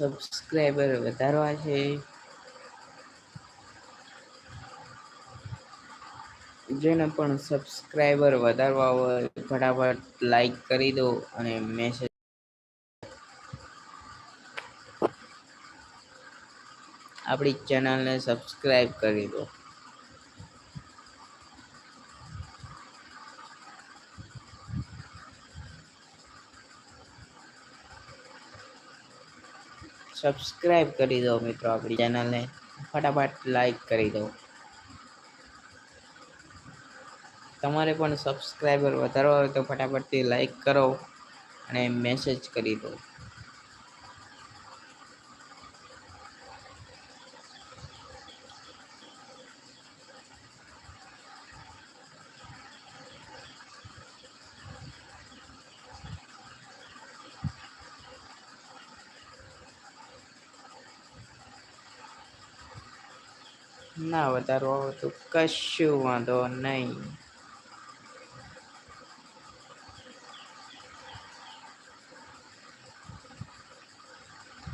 Subscriber વધારવા છે. જેને પણ સબસ્ક્રાઈબર વધારવા હોય ફટાફટ લાઈક કરી દો અને મેસેજ આપણી ચેનલને સબસ્ક્રાઈબ કરી દો. સબસ્ક્રાઈબ કરી દો મિત્રો આપણી ચેનલને ફટાફટ લાઈક કરી દો. તમારે પણ સબસ્ક્રાઈબર વધારવા હોય તો ફટાફટથી લાઈક કરો અને મેસેજ કરી દો. વધારવા હોય તો કશું વાંધો નહીં.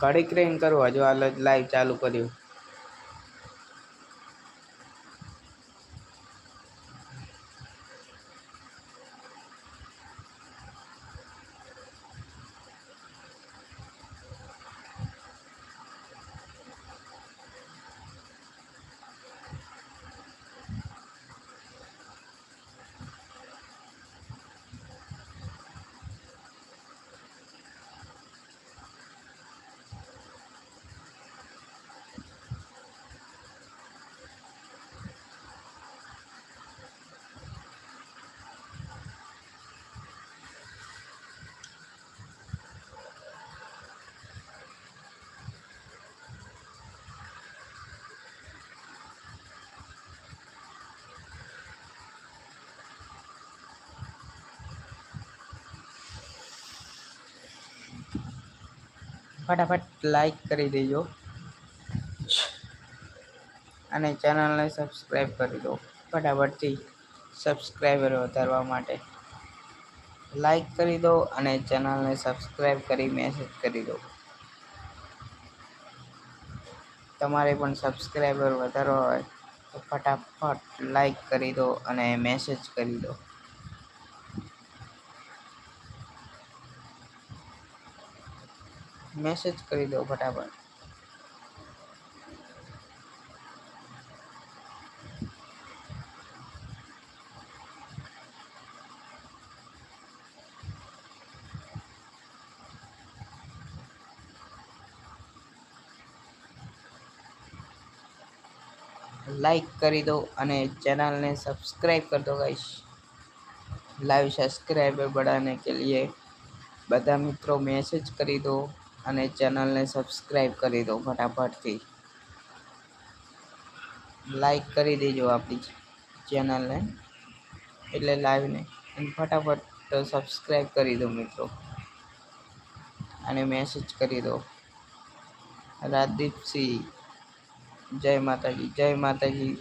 કડીક રેન કરવા, હજુ હાલ જ લાઈવ ચાલુ કર્યું. ફટાફટ લાઈક કરી દેજો. અને ચેનલને સબસ્ક્રાઈબ કરી દો. ફટાફટથી સબસ્ક્રાઈબર વધારવા માટે. લાઈક કરી દો અને ચેનલને સબસ્ક્રાઈબ કરી મેસેજ કરી દો. તમારે પણ સબસ્ક્રાઈબર વધારવા હોય તો ફટાફટ લાઈક કરી દો અને મેસેજ કરી દો. મેસેજ કરી દો ફટાફટ. લાઈક કરી દો અને ચેનલને સબસ્ક્राइब कर दो गाइस લાઈવ સબસ્ક્રાઇબર बढ़ाने કે लिए બધા મિત્રો મેસેજ કરી દો. અને ચેનલને સબસ્ક્રાઈબ કરી દો ફટાફટથી. લાઈક કરી દેજો આપણી ચેનલને, એટલે લાઈવને અને ફટાફટ સબસ્ક્રાઈબ કરી દો મિત્રો. અને મેસેજ કરી દો. રાજદીપસિંહ, જય માતાજી જય માતાજી.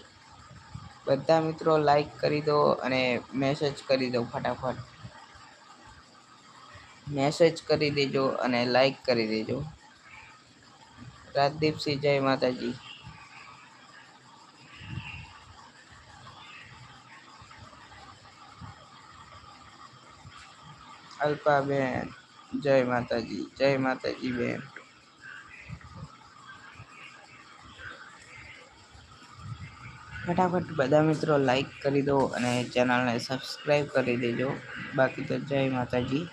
બધા મિત્રો લાઈક કરી દો અને મેસેજ કરી દો ફટાફટ. મેસેજ કરી દેજો અને લાઈક કરી દેજો. રાજદીપસિંહ, જય માતાજી. અલ્પાબેન, જય માતાજી જય માતાજી બેન ફટાફટ બધા મિત્રો લાઈક કરી દો અને ચેનલને સબસ્ક્રાઈબ કરી દેજો. બાકી તો જય માતાજી.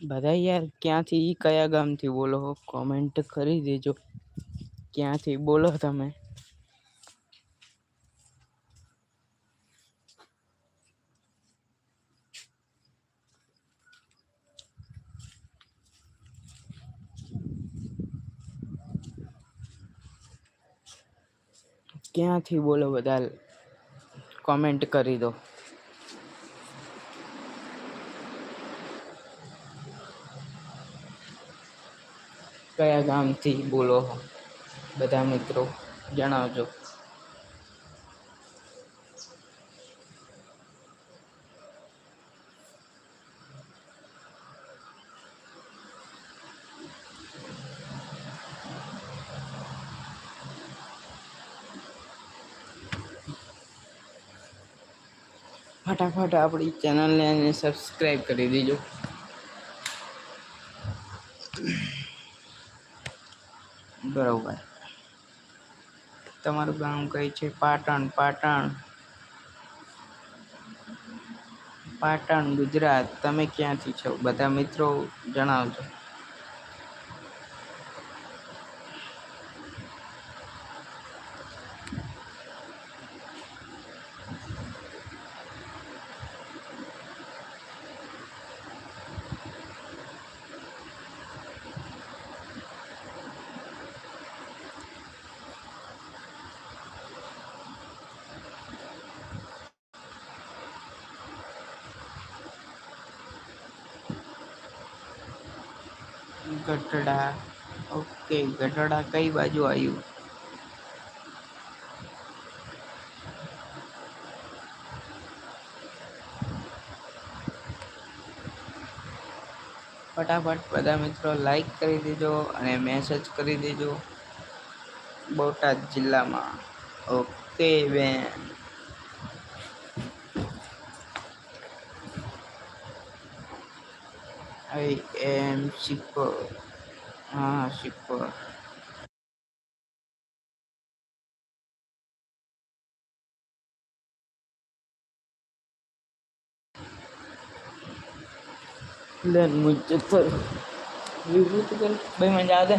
બધા યાર ક્યાંથી કયા ગામથી બોલો કોમેન્ટ કરી દેજો ક્યાંથી બોલો તમે ક્યાંથી બોલો બધા કોમેન્ટ કરી દો કયા ગામથી બોલો બધા મિત્રો જણાવજો. ફટાફટ આપણી ચેનલને સબસ્ક્રાઈબ કરી દેજો. બરોબર. તમારું ગામ કઈ છે? પાટણ પાટણ. પાટણ, ગુજરાત. તમે ક્યાંથી છો? બધા મિત્રો જણાવજો. ગઢડા. ઓકે, ગઢડા કઈ બાજુ આવ્યું? ફટાફટ બધા મિત્રો લાઈક કરી દેજો અને મેસેજ કરી દેજો બોટાદ જિલ્લામાં. ઓકે, બેન. I am shipper. Ah, shipper. lên mình chết rồi, vui vui tức bay mình ra đây.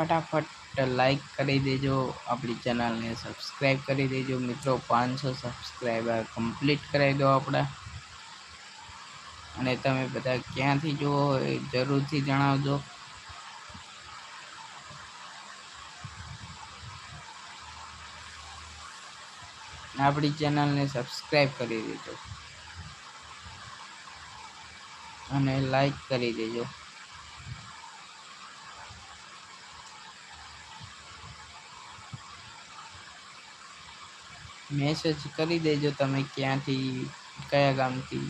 ફટાફટ લાઈક કરી દેજો, આપણી ચેનલને સબસ્ક્રાઈબ કરી દેજો. મિત્રો, પાંચસો સબસ્ક્રાઈબર કમ્પ્લીટ કરાવી દો આપણા. અને તમે બધા ક્યાંથી જુઓ એ જરૂરથી જણાવજો. આપણી ચેનલને સબસ્ક્રાઈબ કરી દેજો. અને લાઈક કરી દેજો. મેસેજ કરી દેજો તમે ક્યાંથી, કયા ગામથી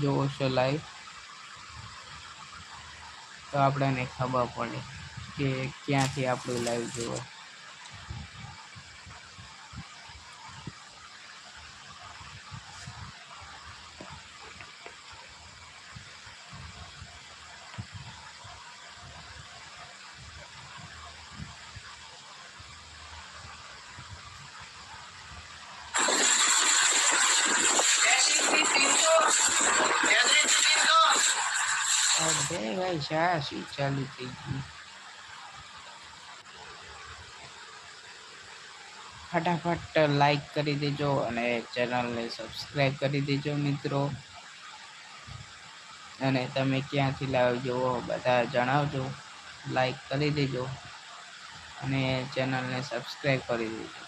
જોવો છો લાઈવ તો આપણને ખબર પડે કે ક્યાંથી આપણું લાઈવ જોવો. ભાઈ શા શું ચાલુ થઈ ગયું? ફટાફટ લાઈક કરી દેજો અને ચેનલને સબસ્ક્રાઈબ કરી દેજો મિત્રો. અને તમે ક્યાંથી લાવજો બધા જણાવજો. લાઈક કરી દેજો અને ચેનલને સબસ્ક્રાઈબ કરી દેજો.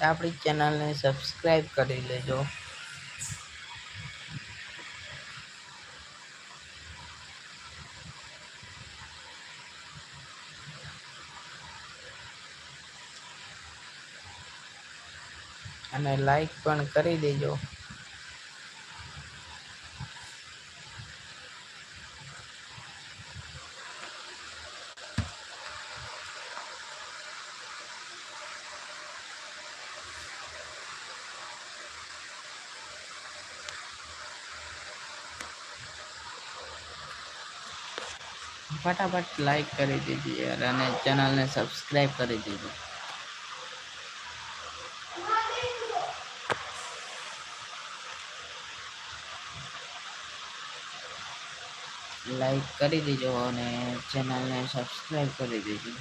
આપણી ચેનલને સબસ્ક્રાઈબ કરી લેજો. અને લાઈક પણ કરી દેજો. ફટાફટ લાઈક કરી દીધી યાર અને ચેનલને સબસ્ક્રાઈબ કરી દીધી લાઈક કરી દેજો અને ચેનલને સબસ્ક્રાઈબ કરી દેજો.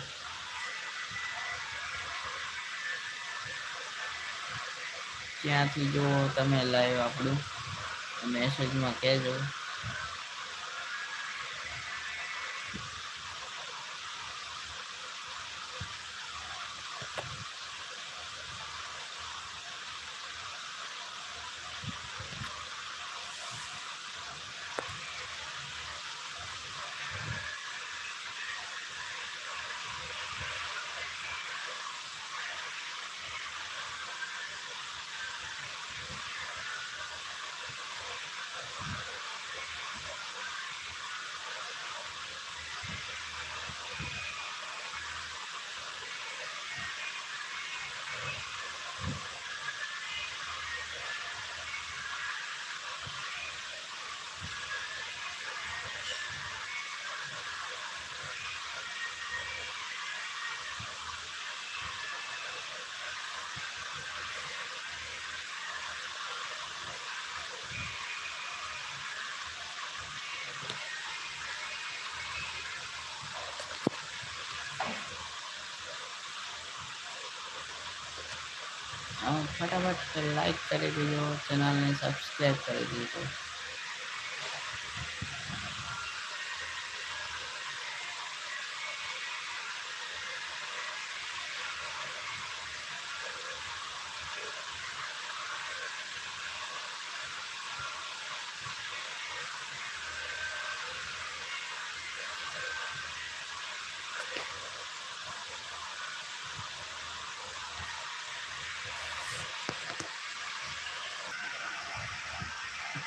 ક્યાંથી જુઓ તમે લાઈવ આપણું? મેસેજમાં કહેજો. ફટાફટ લાઈક કરી દેજો ચેનલને સબસ્ક્રાઈબ કરી દેજો.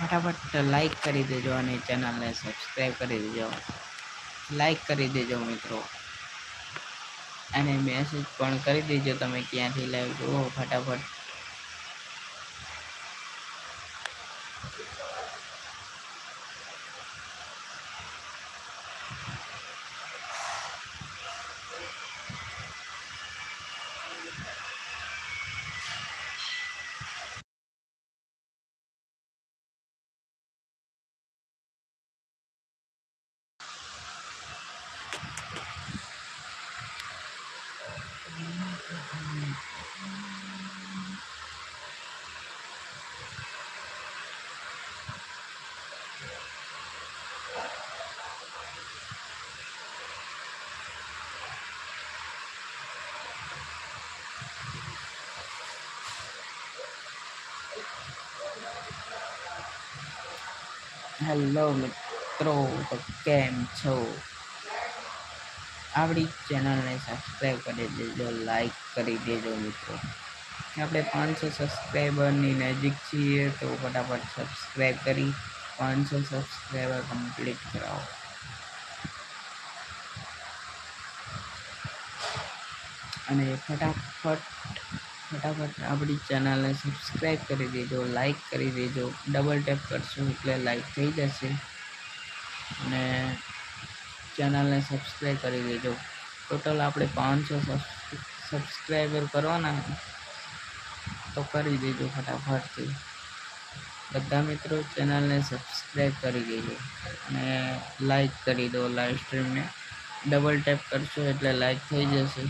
ફટાફટ લાઈક કરી દેજો અને ચેનલને સબસ્ક્રાઈબ કરી દેજો. લાઈક કરી દેજો મિત્રો. અને મેસેજ પણ કરી દેજો તમે ક્યાંથી લાઈવ જુઓ ફટાફટ. હેલો મિત્રો. તો કેમ છો? આપણી ચેનલને સબસ્ક્રાઈબ કરી દેજો લાઈક કરી દેજો, મિત્રો. આપણે પાંચસો સબસ્ક્રાઈબરની નજીક છીએ, તો ફટાફટ સબસ્ક્રાઈબ કરી, પાંચસો સબસ્ક્રાઈબર કમ્પ્લીટ કરાવો. અને ફટાફટ ફટાફટ આપણી ચેનલને સબસ્ક્રાઈબ કરી દેજો લાઈક કરી દેજો. ડબલ ટેપ કરશો એટલે લાઈક થઈ જશે. અને ચેનલને સબસ્ક્રાઈબ કરી દેજો. ટોટલ આપણે પાંચસો સબસ્ક્રાઈબર કરવાના તો કરી દેજો ફટાફટથી. બધા મિત્રો ચેનલને સબસ્ક્રાઈબ કરી દેજો. અને લાઈક કરી દો લાઈવ સ્ટ્રીમને ડબલ ટેપ કરશો એટલે લાઈક થઈ જશે.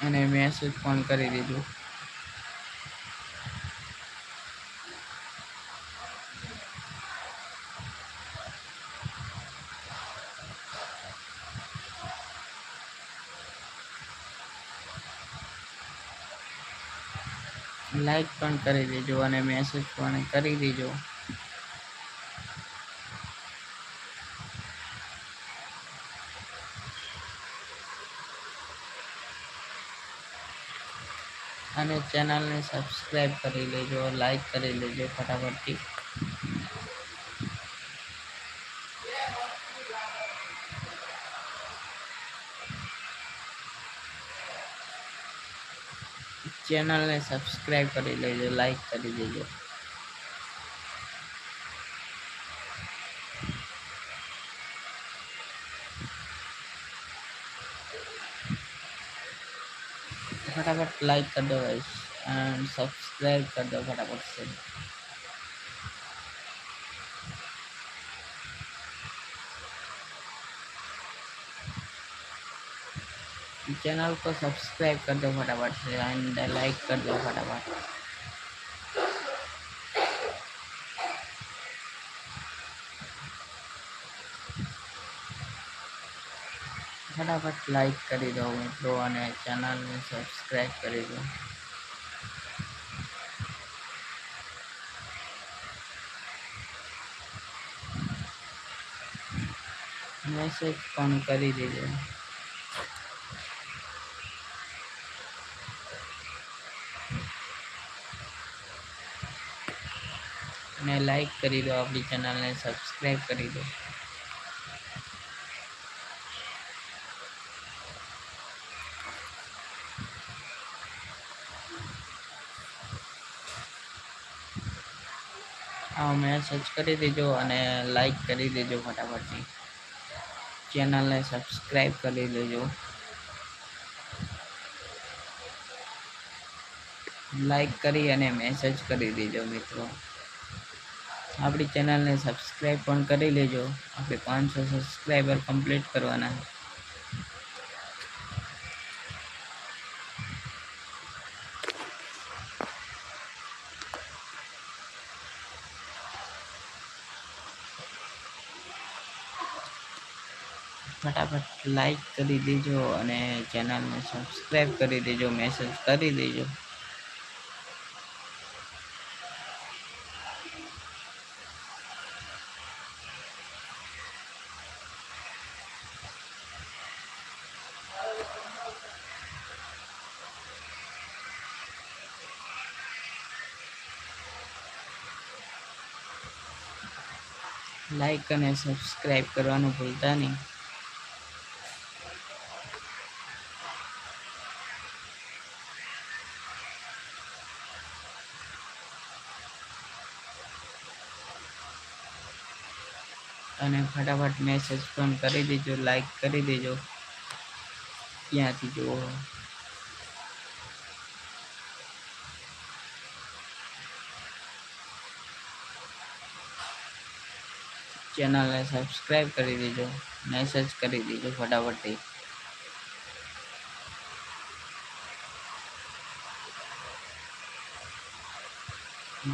અને મેસેજ પણ કરી દીધો. લાઈક પણ કરી દેજો અને મેસેજ પણ કરી દેજો અને ચેનલને સબસ્ક્રાઈબ કરી લેજો લાઈક કરી લેજો ફટાફટથી. ચેનલને સબસ્ક્રાઈબ કરી લેજો લાઈક કરી દેજો. लाइक कर दो गाइस एंड सब्सक्राइब कर दो फटाफट से चैनल को सब्सक्राइब कर दो फटाफट से एंड लाइक कर दो फटाफट ફટાફટ લાઈક કરી દો, મિત્રો, અને ચેનલને સબસ્ક્રાઈબ કરી દો. મેસેજ પણ કરી દીધો અને લાઈક કરી દો આપણી ચેનલને સબસ્ક્રાઈબ કરી દો. હા મેસેજ કરી દેજો અને લાઈક કરી દેજો ફટાફટથી. ચેનલને સબસ્ક્રાઈબ કરી દેજો. લાઈક કરી અને મેસેજ કરી દેજો મિત્રો. આપણી ચેનલને સબસ્ક્રાઈબ પણ કરી લેજો. આપણે પાંચસો સબસ્ક્રાઈબર કમ્પ્લીટ કરવાના. ફટાફટ લાઈક કરી દેજો અને ચેનલને સબસ્ક્રાઈબ કરી દેજો મેસેજ કરી દેજો. લાઈક અને સબસ્ક્રાઈબ કરવાનું ભૂલતા નહીં. અને ફટાફટ મેસેજ પણ કરી દેજો લાઈક કરી દેજો. ક્યાંથી જુઓ. ચેનલને સબસ્ક્રાઈબ કરી દેજો મેસેજ કરી દેજો ફટાફટથી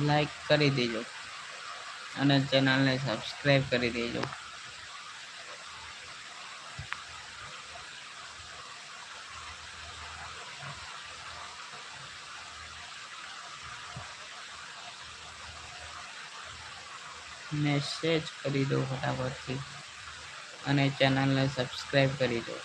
લાઈક કરી દેજો. અને ચેનલને સબસ્ક્રાઈબ કરી દેજો. મેસેજ કરી દો ફટાફટથી અને ચેનલને સબસ્ક્રાઈબ કરી દો.